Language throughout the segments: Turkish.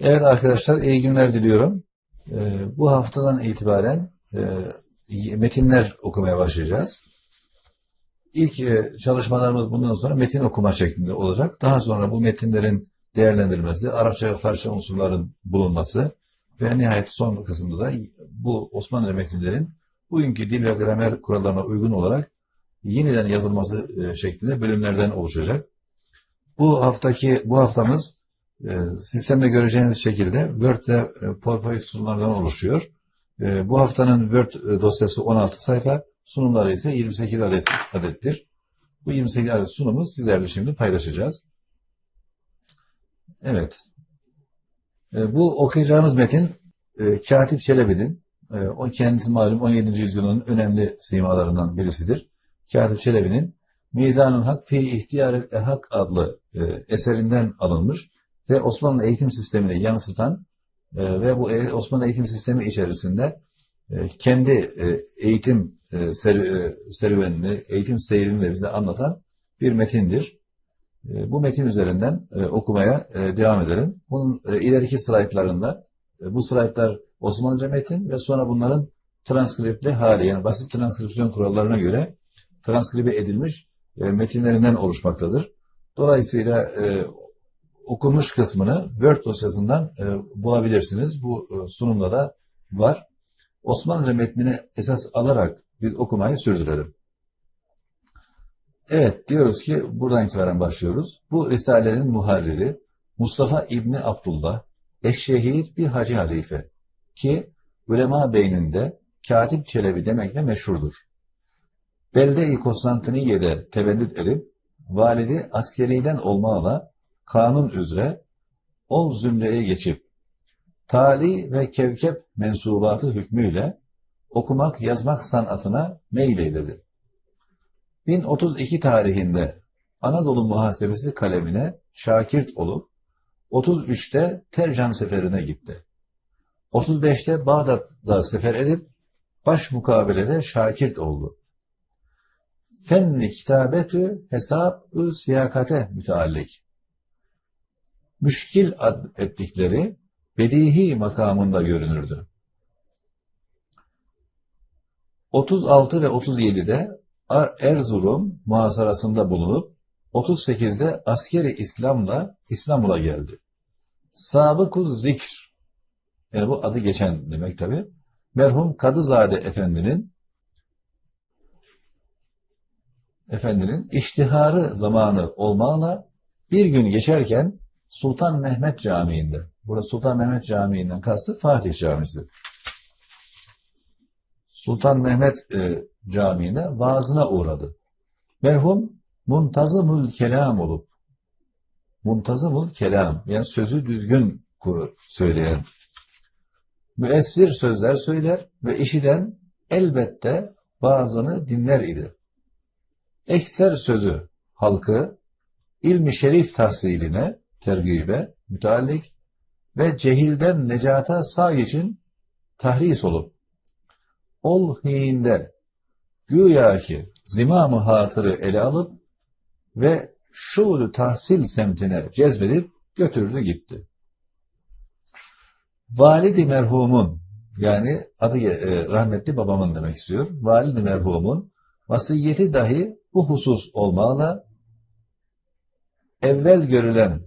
Evet arkadaşlar iyi günler diliyorum. Ee, bu haftadan itibaren e, metinler okumaya başlayacağız. İlk e, çalışmalarımız bundan sonra metin okuma şeklinde olacak. Daha sonra bu metinlerin değerlendirilmesi, Arapça ve Farsça unsurların bulunması ve nihayet son kısımda da bu Osmanlı metinlerin bugünkü dil ve gramer kurallarına uygun olarak yeniden yazılması e, şeklinde bölümlerden oluşacak. Bu haftaki bu haftamız sistemde göreceğiniz şekilde Word ve e, PowerPoint sunumlardan oluşuyor. E, bu haftanın Word e, dosyası 16 sayfa, sunumları ise 28 adet adettir. Bu 28 adet sunumu sizlerle şimdi paylaşacağız. Evet. E, bu okuyacağımız metin e, Katip Çelebi'nin, o kendisi malum 17. yüzyılın önemli simalarından birisidir. Katip Çelebi'nin Mizanun Hak fi İhtiyar Hak adlı eserinden alınmış ve Osmanlı eğitim sistemini yansıtan e, ve bu e, Osmanlı eğitim sistemi içerisinde e, kendi eğitim ser, serüvenini, eğitim seyrini de bize anlatan bir metindir. Bu metin üzerinden okumaya devam edelim. Bunun ileriki slaytlarında bu slaytlar Osmanlıca metin ve sonra bunların transkriptli hali yani basit transkripsiyon kurallarına göre transkribe edilmiş metinlerinden oluşmaktadır. Dolayısıyla okunmuş kısmını Word dosyasından e, bulabilirsiniz. Bu e, sunumda da var. Osmanlıca metnini esas alarak biz okumayı sürdürelim. Evet diyoruz ki buradan itibaren başlıyoruz. Bu Risale'nin muharriri Mustafa İbni Abdullah Eşşehir bir Hacı Halife ki ulema beyninde Katip Çelebi demekle meşhurdur. Belde-i Konstantiniye'de tevellüt edip validi askeriden olmağla kanun üzere ol zümreye geçip tali ve kevkep mensubatı hükmüyle okumak yazmak sanatına meyleyledi. 1032 tarihinde Anadolu Muhasebesi kalemine şakirt olup 33'te Tercan seferine gitti. 35'te Bağdat'da sefer edip baş mukabelede şakirt oldu. Fenni kitabetü hesab-ı siyakate müteallik müşkil ettikleri bedihi makamında görünürdü. 36 ve 37'de Erzurum muhasarasında bulunup 38'de askeri İslam'la İstanbul'a geldi. Sabıkuz zikr yani bu adı geçen demek tabi. Merhum Kadızade Efendi'nin Efendinin iştiharı zamanı olmağla bir gün geçerken Sultan Mehmet Camii'nde. Burada Sultan Mehmet Camii'nden kastı Fatih Camisi. Sultan Mehmet e, Camii'ne vaazına uğradı. Merhum muntazımul kelam olup muntazımul kelam yani sözü düzgün söyleyen müessir sözler söyler ve işiden elbette bazını dinler idi. Ekser sözü halkı ilmi şerif tahsiline tergibe müteallik ve cehilden necata sağ için tahris olup ol hinde güya ki zimamı hatırı ele alıp ve şuuru tahsil semtine cezbedip götürdü gitti. Validi merhumun yani adı e, rahmetli babamın demek istiyor. Validi merhumun vasiyeti dahi bu husus olmağla evvel görülen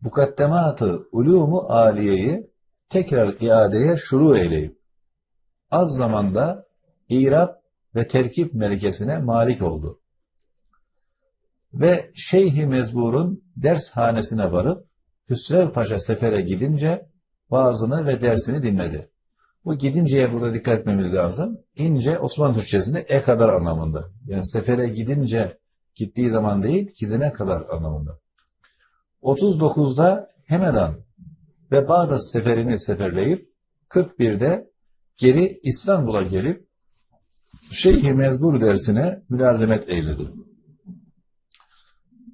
mukaddematı ulumu aliyeyi tekrar iadeye şuru eyleyip az zamanda İrab ve terkip melekesine malik oldu. Ve Şeyh-i Mezbur'un dershanesine varıp Hüsrev Paşa sefere gidince vaazını ve dersini dinledi. Bu gidinceye burada dikkat etmemiz lazım. İnce Osmanlı Türkçesinde e kadar anlamında. Yani sefere gidince gittiği zaman değil, gidene kadar anlamında. 39'da Hemedan ve Bağdat seferini seferleyip 41'de geri İstanbul'a gelip Şeyh-i Mezbur dersine mülazemet eyledi.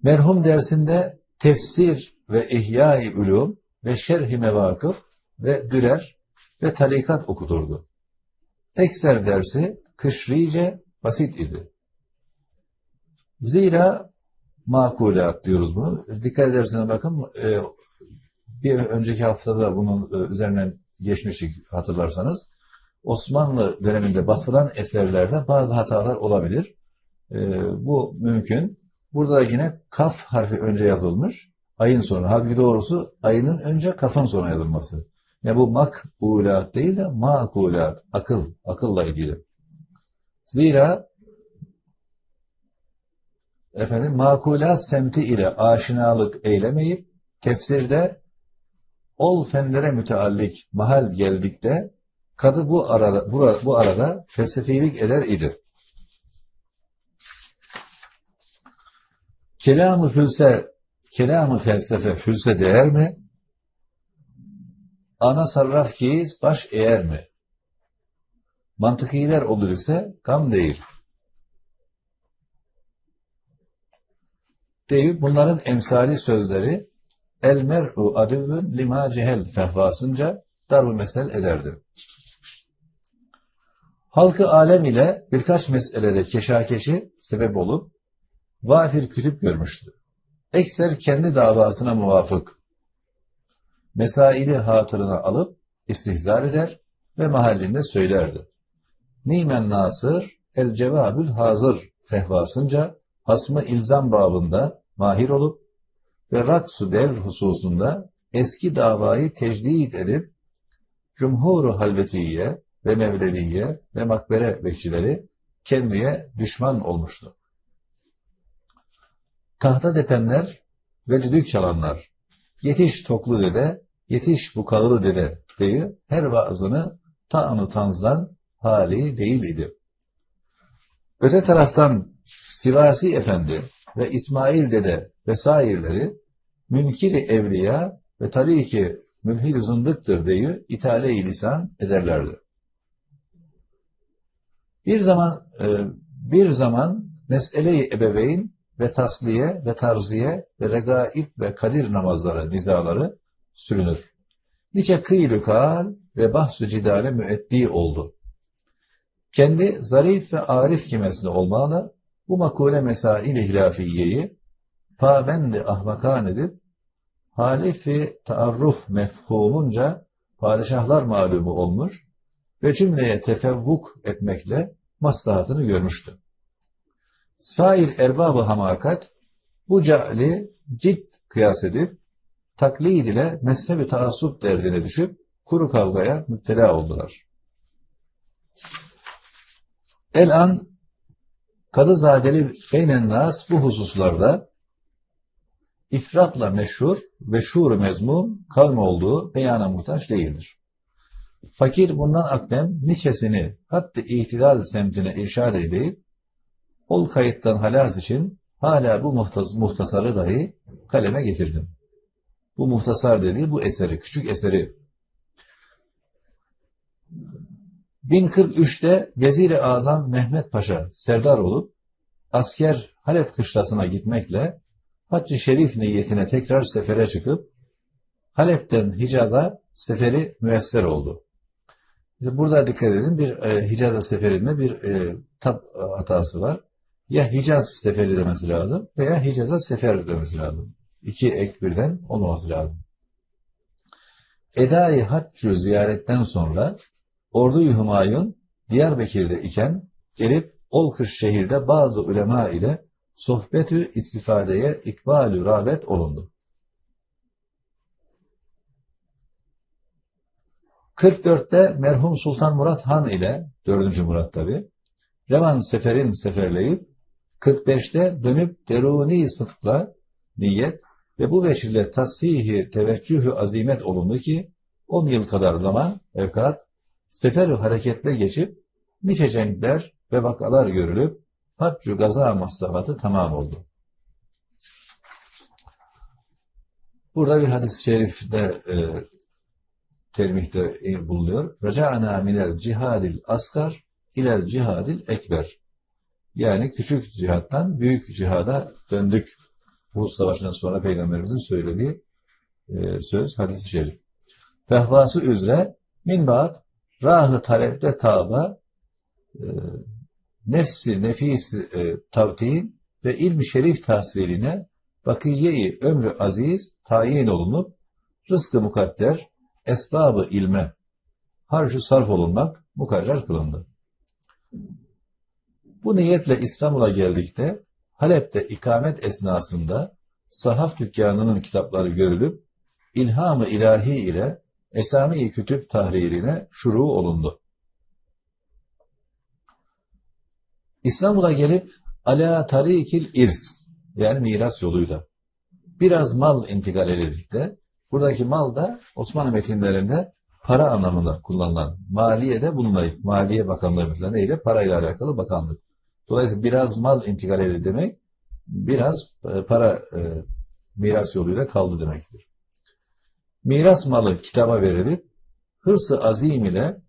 Merhum dersinde tefsir ve ihya-i ulum ve şerh-i mevakıf ve dürer ve talikat okuturdu. Ekser dersi kışrice basit idi. Zira makulat diyoruz bunu. Dikkat ederseniz bakın e, bir önceki haftada bunun e, üzerinden geçmiştik hatırlarsanız. Osmanlı döneminde basılan eserlerde bazı hatalar olabilir. E, bu mümkün. Burada da yine kaf harfi önce yazılmış. Ayın sonu. Halbuki doğrusu ayının önce kafın sona yazılması. Yani bu makbulat değil de makulat. Akıl. Akılla ilgili. Zira efendim makulat semti ile aşinalık eylemeyip tefsirde ol fenlere müteallik mahal geldikte kadı bu arada bu, bu arada felsefilik eder idi. Kelamı fülse kelamı felsefe fülse değer mi? Ana sarraf kiyiz baş eğer mi? Mantıkiler olur ise gam değil. Deyip bunların emsali sözleri el mer'u adüvün lima cehel fehvasınca darbu mesel ederdi. Halkı alem ile birkaç meselede keşakeşi sebep olup vafir kütüp görmüştü. Ekser kendi davasına muvafık. Mesaili hatırına alıp istihzar eder ve mahallinde söylerdi. Nimen nasır el cevabül hazır fehvasınca hasmı ilzam babında mahir olup ve raksu devr hususunda eski davayı tecdid edip cumhuru halvetiye ve mevleviye ve makbere bekçileri kendiye düşman olmuştu. Tahta depenler ve düdük çalanlar, yetiş toklu dede, yetiş bu kağılı dede diye her vaazını ta'nu tanzdan hali değil idi. Öte taraftan Sivasi Efendi ve İsmail Dede vesairleri münkiri evliya ve tariki mülhid zındıktır diye ithale-i lisan ederlerdi. Bir zaman e, bir zaman mesele-i ebeveyn ve tasliye ve tarziye ve regaib ve kadir namazları, nizaları sürünür. Nice kıylü kal ve bahsü cidale müeddi oldu. Kendi zarif ve arif kimesinde olmalı, bu makule mesail-i hilafiyeyi pabendi ahmakan edip halifi taarruf mefhumunca padişahlar malumu olmuş ve cümleye tefevvuk etmekle maslahatını görmüştü. Sair erbabı hamakat bu cahli cidd kıyas edip taklid ile mezhebi taassup derdine düşüp kuru kavgaya müptela oldular. El an Kadızadeli Beynen Nas bu hususlarda ifratla meşhur ve şuur mezmum kavmi olduğu beyana muhtaç değildir. Fakir bundan akdem niçesini hatta ihtidal semtine irşad edip ol kayıttan halas için hala bu muhtas muhtasarı dahi kaleme getirdim. Bu muhtasar dediği bu eseri, küçük eseri 1043'te Vezir-i Azam Mehmet Paşa serdar olup asker Halep kışlasına gitmekle Haccı Şerif niyetine tekrar sefere çıkıp Halep'ten Hicaz'a seferi müesser oldu. İşte burada dikkat edin bir e, Hicaz'a seferinde bir e, tab hatası var. Ya Hicaz seferi demesi lazım veya Hicaz'a sefer demesi lazım. İki ek birden olmaması lazım. Edai Haccı ziyaretten sonra Ordu-i Hümayun Diyarbakır'da iken gelip Olkış şehirde bazı ulema ile sohbetü istifadeye ikbalü rağbet olundu. 44'te merhum Sultan Murat Han ile 4. Murat tabi Revan seferin seferleyip 45'te dönüp deruni sıdkla niyet ve bu veçile tasihi teveccühü azimet olundu ki 10 yıl kadar zaman evkat sefer hareketle geçip nice cenkler ve vakalar görülüp haccu gaza maslahatı tamam oldu. Burada bir hadis-i şerifte e, termihte e, bulunuyor. Raca'na minel cihadil asgar ilel cihadil ekber. Yani küçük cihattan büyük cihada döndük. Bu savaşından sonra Peygamberimizin söylediği e, söz hadis-i şerif. Fehvası üzere min ba'd rahı talepte taba e, nefsi nefis e, tavtin ve ilmi şerif tahsiline bakiye-i ömrü aziz tayin olunup rızkı mukadder esbabı ilme harcı sarf olunmak mukarrer kılındı. Bu niyetle İstanbul'a geldikte Halep'te ikamet esnasında sahaf dükkanının kitapları görülüp ilham-ı ilahi ile Esami-i Kütüp tahririne şuru olundu. İstanbul'a gelip ala tarikil irs yani miras yoluyla biraz mal intikal edildikte buradaki mal da Osmanlı metinlerinde para anlamında kullanılan maliye de bununla Maliye Bakanlığı mesela neyle? Parayla alakalı bakanlık. Dolayısıyla biraz mal intikal edildi demek biraz e, para e, miras yoluyla kaldı demektir. Miras malı kitaba verilip hırsı azim ile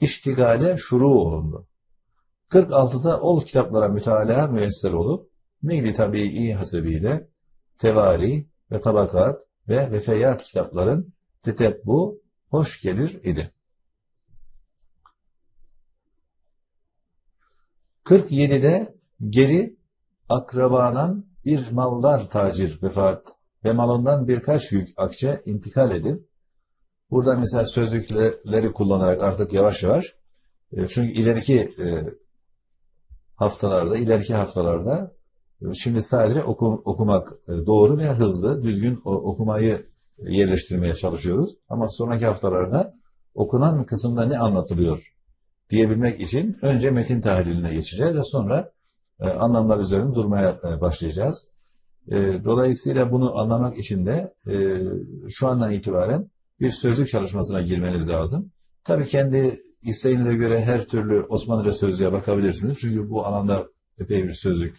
iştigale şuru olundu. 46'da ol kitaplara mütalaa müesser olup meyli tabii hasebiyle tevari ve tabakat ve vefeyat kitapların tetebbu hoş gelir idi. 47'de geri akrabadan bir mallar tacir vefat ve malından birkaç yük akçe intikal edip burada mesela sözlükleri kullanarak artık yavaş yavaş e, çünkü ileriki e, haftalarda, ileriki haftalarda e, şimdi sadece okum, okumak doğru ve hızlı, düzgün okumayı yerleştirmeye çalışıyoruz. Ama sonraki haftalarda okunan kısımda ne anlatılıyor diyebilmek için önce metin tahliline geçeceğiz ve sonra anlamlar üzerinde durmaya başlayacağız. E, dolayısıyla bunu anlamak için de e, şu andan itibaren bir sözlük çalışmasına girmeniz lazım. Tabii kendi isteğinize göre her türlü Osmanlıca sözlüğe bakabilirsiniz. Çünkü bu alanda epey bir sözlük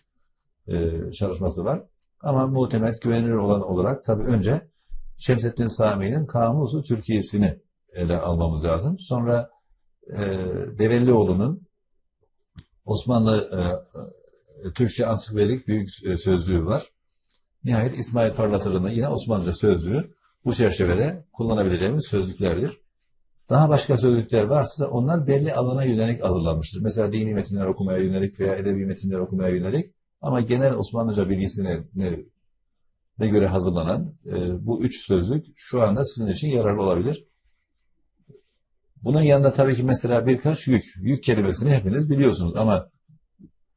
e, çalışması var. Ama muhtemel güvenilir olan olarak tabii önce Şemsettin Sami'nin Kamusu Türkiye'sini ele almamız lazım. Sonra e, Derellioğlu'nun Osmanlı e, Türkçe ansiklopedik büyük e, sözlüğü var. Nihayet İsmail Parlatırı'nın yine Osmanlıca sözlüğü bu çerçevede kullanabileceğimiz sözlüklerdir. Daha başka sözlükler varsa onlar belli alana yönelik hazırlanmıştır. Mesela dini metinler okumaya yönelik veya edebi metinler okumaya yönelik ama genel Osmanlıca bilgisine ne, ne göre hazırlanan e, bu üç sözlük şu anda sizin için yararlı olabilir. Bunun yanında tabii ki mesela birkaç yük. Yük kelimesini hepiniz biliyorsunuz ama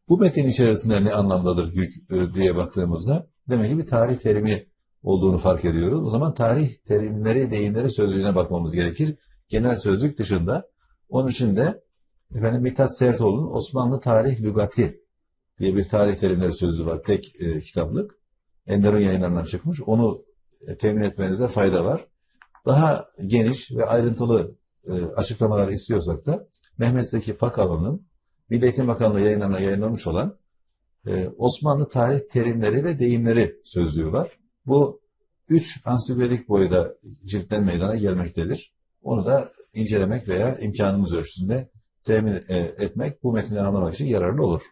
bu metin içerisinde ne anlamdadır yük e, diye baktığımızda demek ki bir tarih terimi olduğunu fark ediyoruz. O zaman tarih terimleri, deyimleri sözlüğüne bakmamız gerekir. Genel sözlük dışında. Onun için de efendim Mithat Sertoğlu'nun Osmanlı Tarih Lügati diye bir tarih terimleri sözlüğü var. Tek e, kitaplık. Enderun yayınlarından çıkmış. Onu e, temin etmenize fayda var. Daha geniş ve ayrıntılı e, açıklamalar istiyorsak da Mehmet Zeki Pakalı'nın Milli Eğitim Bakanlığı yayınlarına yayınlanmış olan e, Osmanlı tarih terimleri ve deyimleri sözlüğü var. Bu üç ansiklopedik boyda ciltten meydana gelmektedir. Onu da incelemek veya imkanımız ölçüsünde temin e, etmek bu metinleri anlamak için yararlı olur.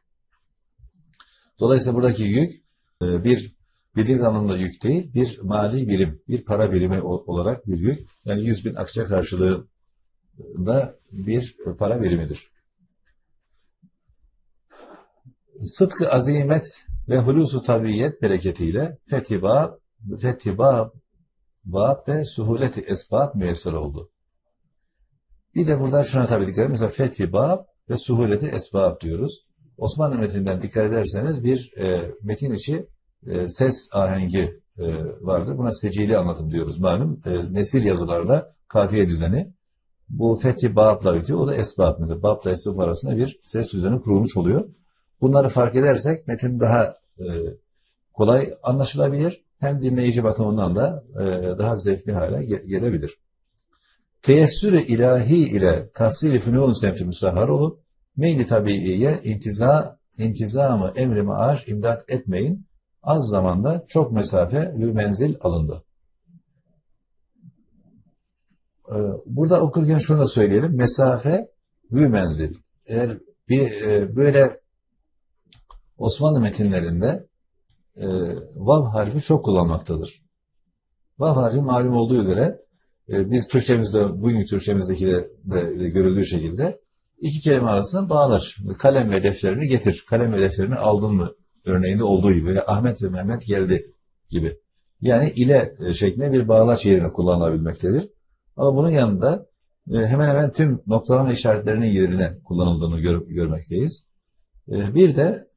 Dolayısıyla buradaki yük e, bir bildiğiniz anlamda yük değil, bir mali birim, bir para birimi olarak bir yük. Yani 100 bin akçe karşılığında bir para birimidir. Sıdkı azimet ve hulusu tabiiyet bereketiyle fetibab, fetibab bab ve suhuleti esbab müyesser oldu. Bir de burada şuna tabi dikkat edin. Mesela fetibab ve suhuleti esbab diyoruz. Osmanlı metinden dikkat ederseniz bir e, metin içi e, ses ahengi e, vardır. Buna secili anlatım diyoruz malum. E, nesil yazılarda kafiye düzeni. Bu fethi babla bitiyor. O da esbab? Babla esbab arasında bir ses düzeni kurulmuş oluyor. Bunları fark edersek metin daha e, kolay anlaşılabilir. Hem dinleyici bakımından da e, daha zevkli hale ge gelebilir. Teyessür-i ilahi ile tahsil-i fünun semti müsahhar olup meyli tabiiye intiza, intizamı emri maaş imdat etmeyin. Az zamanda çok mesafe ve menzil alındı. Ee, burada okurken şunu da söyleyelim. Mesafe ve menzil. Eğer bir e, böyle Osmanlı metinlerinde e, vav harfi çok kullanmaktadır. Vav harfi malum olduğu üzere e, biz Türkçemizde, bugün Türkçemizdeki de, de, de görüldüğü şekilde iki kelime arasında bağlar. Kalem ve defterini getir. Kalem ve defterini aldın mı örneğinde olduğu gibi Ahmet ve Mehmet geldi gibi. Yani ile e, şeklinde bir bağlaç yerine kullanılabilmektedir. Ama bunun yanında e, hemen hemen tüm noktalama işaretlerinin yerine kullanıldığını gör- görmekteyiz. E, Bir de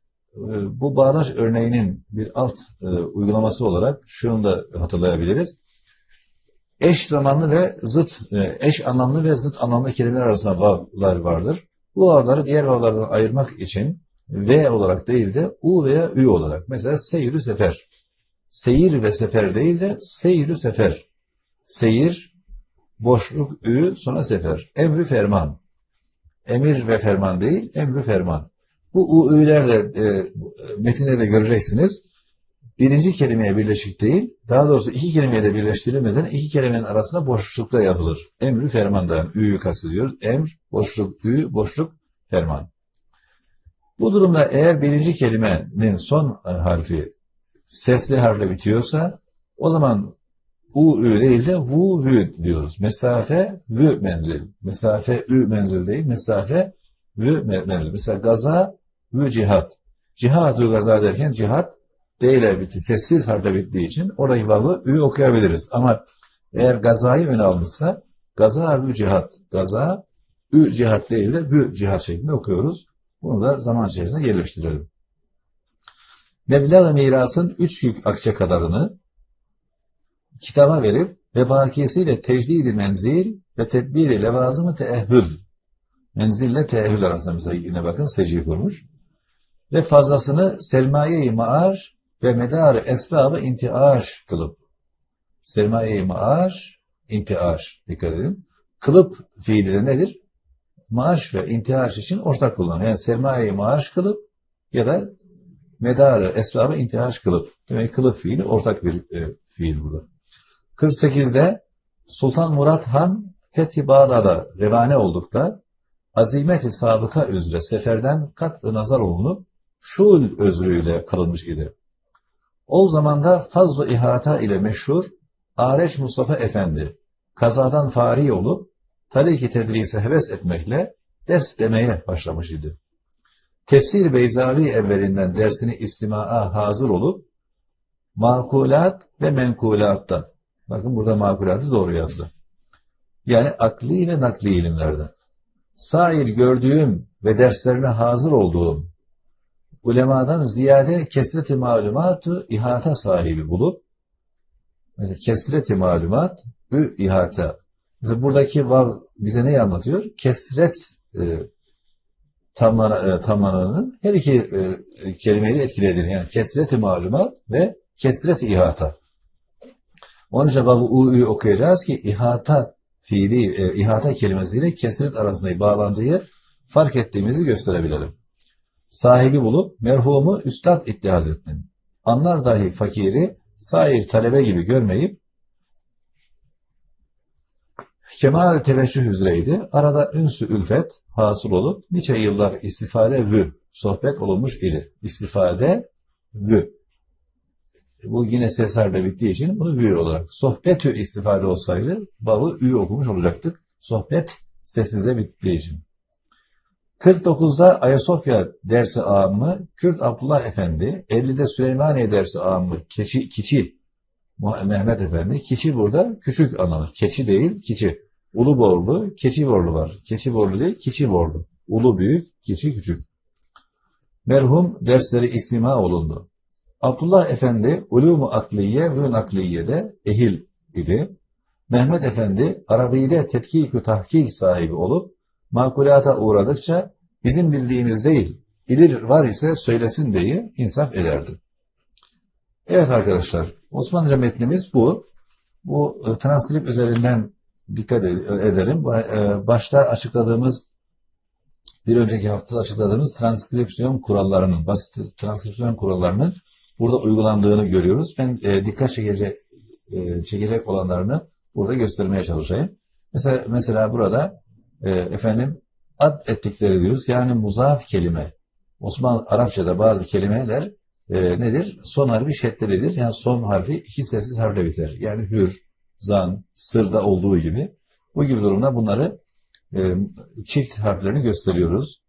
bu bağlaç örneğinin bir alt e, uygulaması olarak şunu da hatırlayabiliriz. Eş zamanlı ve zıt, e, eş anlamlı ve zıt anlamlı kelimeler arasında vavlar vardır. Bu vavları diğer vavlardan ayırmak için V olarak değil de U veya Ü olarak. Mesela seyirü sefer. Seyir ve sefer değil de seyirü sefer. Seyir, boşluk, Ü, sonra sefer. Emri ferman. Emir ve ferman değil, emri ferman. Bu U, Ü'ler de e, metinde de göreceksiniz. Birinci kelimeye birleşik değil, daha doğrusu iki kelimeye de birleştirilmeden iki kelimenin arasında boşlukta yazılır. Emri fermandan Ü'yü kastediyoruz. Emr, boşluk, Ü, boşluk, ferman. Bu durumda eğer birinci kelimenin son harfi sesli harfle bitiyorsa o zaman u ü değil de vu hü diyoruz. Mesafe vü menzil. Mesafe ü menzil değil. Mesafe vü me- menzil. Mesela gaza vü cihat. Cihatu gaza derken cihat D ile bitti. Sessiz harfle bittiği için oradaki vavı ü okuyabiliriz. Ama eğer gazayı öne almışsa gaza vü cihat. Gaza ü cihat değil de vü cihat şeklinde okuyoruz. Bunu da zaman içerisinde yerleştirelim. Meblağ-ı mirasın üç yük akçe kadarını kitaba verip ve bakiyesiyle tecdidi menzil ve tedbiri levazımı teehhül. Menzille teehhül arasında mesela yine bakın seci kurmuş. Ve fazlasını sermaye-i maar ve medar esbabı intiaş kılıp. Sermaye-i maar, intiaş. Dikkat edin. Kılıp fiili de nedir? Maaş ve intihaş için ortak kullanılıyor. Yani sermaye-i maaş kılıp ya da medarı, esbabı intihaş kılıp. Demek kılıp fiili ortak bir e, fiil burada. 48'de Sultan Murat Han Fethi Bağdat'a revane oldukta azimeti sabıka üzere seferden kat nazar olunup şul özrüyle kalınmış idi. O zamanda fazla ihata ile meşhur Areç Mustafa Efendi kazadan fari olup tariki tedrise heves etmekle ders demeye başlamış idi. Tefsir Beyzavi evvelinden dersini istimaa hazır olup makulat ve menkulatta bakın burada makulatı doğru yazdı. Yani akli ve nakli ilimlerden. Sair gördüğüm ve derslerine hazır olduğum ulemadan ziyade kesreti malumatı ihata sahibi bulup mesela kesreti malumat ü ihata Mesela buradaki vav bize neyi anlatıyor? Kesret e, tamlana, e, tamlananın her iki e, kelimeyi etkilediğini. Yani kesret-i malumat ve kesret-i ihata. Onun için vav'ı u'yu okuyacağız ki ihata fiili, e, ihata kelimesiyle kesret arasındaki bağlantıyı fark ettiğimizi gösterebilirim. Sahibi bulup merhumu üstad ittihaz ettim. Anlar dahi fakiri sair talebe gibi görmeyip Kemal teveccüh üzereydi. Arada ünsü ülfet hasıl olup nice yıllar istifade vü sohbet olunmuş idi. İstifade vü. Bu yine ses bittiği için bunu vü olarak. Sohbetü istifade olsaydı babı ü okumuş olacaktık. Sohbet sessize bittiği için. 49'da Ayasofya dersi ağamı Kürt Abdullah Efendi, 50'de Süleymaniye dersi ağamı Keçi, Kiçi Mehmet Efendi. Kiçi burada küçük anlamı. Keçi değil, kiçi. Uluborlu, Keçiborlu var. Keçiborlu değil, Kiçiborlu. Ulu büyük, Keçi küçük. Merhum dersleri istima olundu. Abdullah Efendi ulumu akliye ve nakliyede ehil idi. Mehmet Efendi Arabi'de tetkik tahkik sahibi olup makulata uğradıkça bizim bildiğimiz değil, bilir var ise söylesin diye insaf ederdi. Evet arkadaşlar, Osmanlıca metnimiz bu. Bu e, transkrip üzerinden dikkat edelim. E, başta açıkladığımız, bir önceki hafta açıkladığımız transkripsiyon kurallarının, basit transkripsiyon kurallarının burada uygulandığını görüyoruz. Ben e, dikkat çekecek, çekecek olanlarını burada göstermeye çalışayım. Mesela, mesela burada efendim ad ettikleri diyoruz. Yani muzaf kelime. Osmanlı Arapçada bazı kelimeler e, nedir? Son harfi şeddelidir. Yani son harfi iki sessiz harfle biter. Yani hür, zan, sırda olduğu gibi. Bu gibi durumda bunları e, çift harflerini gösteriyoruz.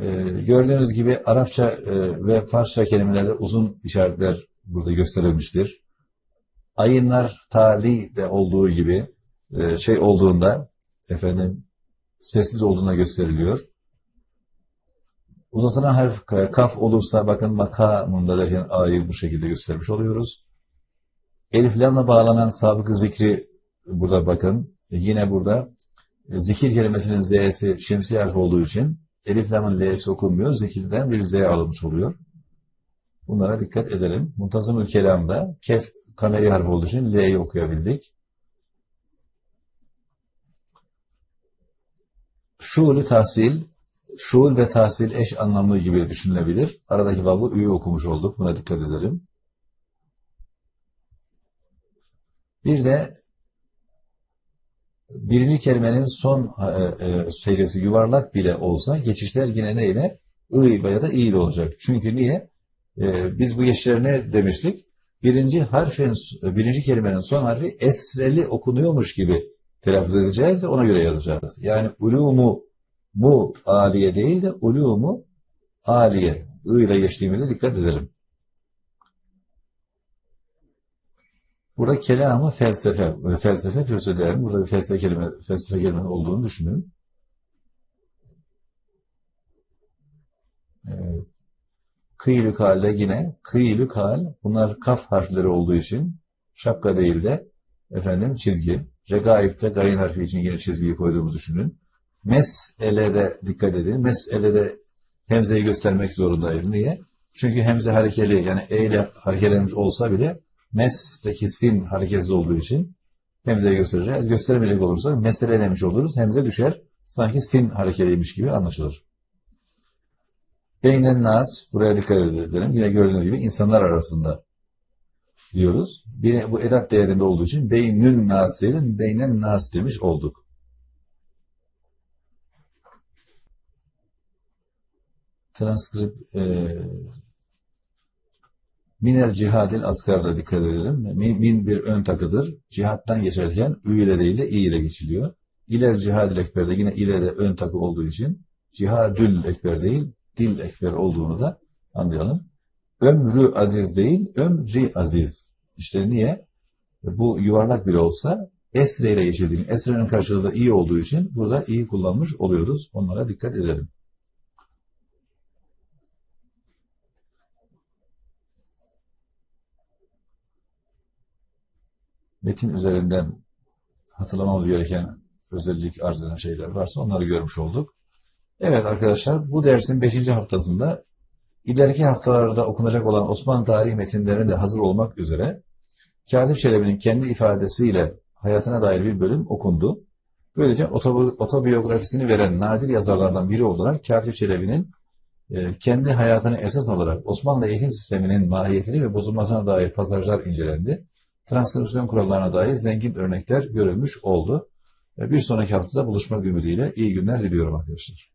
Ee, gördüğünüz gibi Arapça e, ve Farsça kelimelerde uzun işaretler burada gösterilmiştir. Ayınlar tali de olduğu gibi e, şey olduğunda efendim sessiz olduğuna gösteriliyor. Uzatılan harf ka- kaf olursa bakın makamında derken a'yı bu şekilde göstermiş oluyoruz. Eliflamla bağlanan sabıkı zikri burada bakın. Yine burada e, zikir kelimesinin z'si şemsiye harfi olduğu için eliflamın l'si okunmuyor. Zikirden bir z alınmış oluyor. Bunlara dikkat edelim. Muntazımül kelamda kef kameri harfi olduğu için l'yi okuyabildik. Şuulü tahsil, şuul ve tahsil eş anlamlı gibi düşünülebilir. Aradaki vav'u üye okumuş olduk. Buna dikkat edelim. Bir de birinci kelimenin son e, e, secdesi yuvarlak bile olsa geçişler yine neyle? I ya da ile olacak. Çünkü niye? E, biz bu geçişler ne demiştik? Birinci harfin, birinci kelimenin son harfi esreli okunuyormuş gibi telaffuz edeceğiz de ona göre yazacağız. Yani ulumu mu aliye değil de ulumu aliye. I ile geçtiğimizde dikkat edelim. Burada kelamı felsefe felsefe felsefelerin burada bir felsefe kelime felsefe kelime olduğunu düşünün. Kıylük halde yine kıylük hal bunlar kaf harfleri olduğu için şapka değil de efendim çizgi. Regaib'de gayın harfi için yine çizgiyi koyduğumuzu düşünün. Mes'elede dikkat edin. Mes'elede hemzeyi göstermek zorundayız. Niye? Çünkü hemze harekeli yani e ile harekelenmiş olsa bile mes'teki sin hareketsiz olduğu için hemzeyi göstereceğiz. Gösteremeyecek olursa mesele demiş oluruz. Hemze düşer. Sanki sin harekeliymiş gibi anlaşılır. Beynen nas, buraya dikkat edelim. Yine gördüğünüz gibi insanlar arasında diyoruz. Bir, bu edat değerinde olduğu için beynün nasirin beynen nas demiş olduk. Transkrip e, minel cihadil asgarda dikkat edelim. Min, min bir ön takıdır. Cihattan geçerken ü ile ile geçiliyor. İler cihadil ekberde yine ile de ön takı olduğu için cihadül ekber değil dil ekber olduğunu da anlayalım. Ömrü aziz değil, ömri aziz. İşte niye? Bu yuvarlak bile olsa esre ile geçirdiğim, esrenin karşılığı da iyi olduğu için burada iyi kullanmış oluyoruz. Onlara dikkat edelim. Metin üzerinden hatırlamamız gereken özellik arz eden şeyler varsa onları görmüş olduk. Evet arkadaşlar bu dersin 5. haftasında ileriki haftalarda okunacak olan Osmanlı tarih metinlerine de hazır olmak üzere Katip Çelebi'nin kendi ifadesiyle hayatına dair bir bölüm okundu. Böylece otobi- otobiyografisini veren nadir yazarlardan biri olarak Katip Çelebi'nin e, kendi hayatını esas alarak Osmanlı eğitim sisteminin mahiyetini ve bozulmasına dair pasajlar incelendi. Transkripsiyon kurallarına dair zengin örnekler görülmüş oldu. E, Bir sonraki haftada buluşmak ümidiyle iyi günler diliyorum arkadaşlar.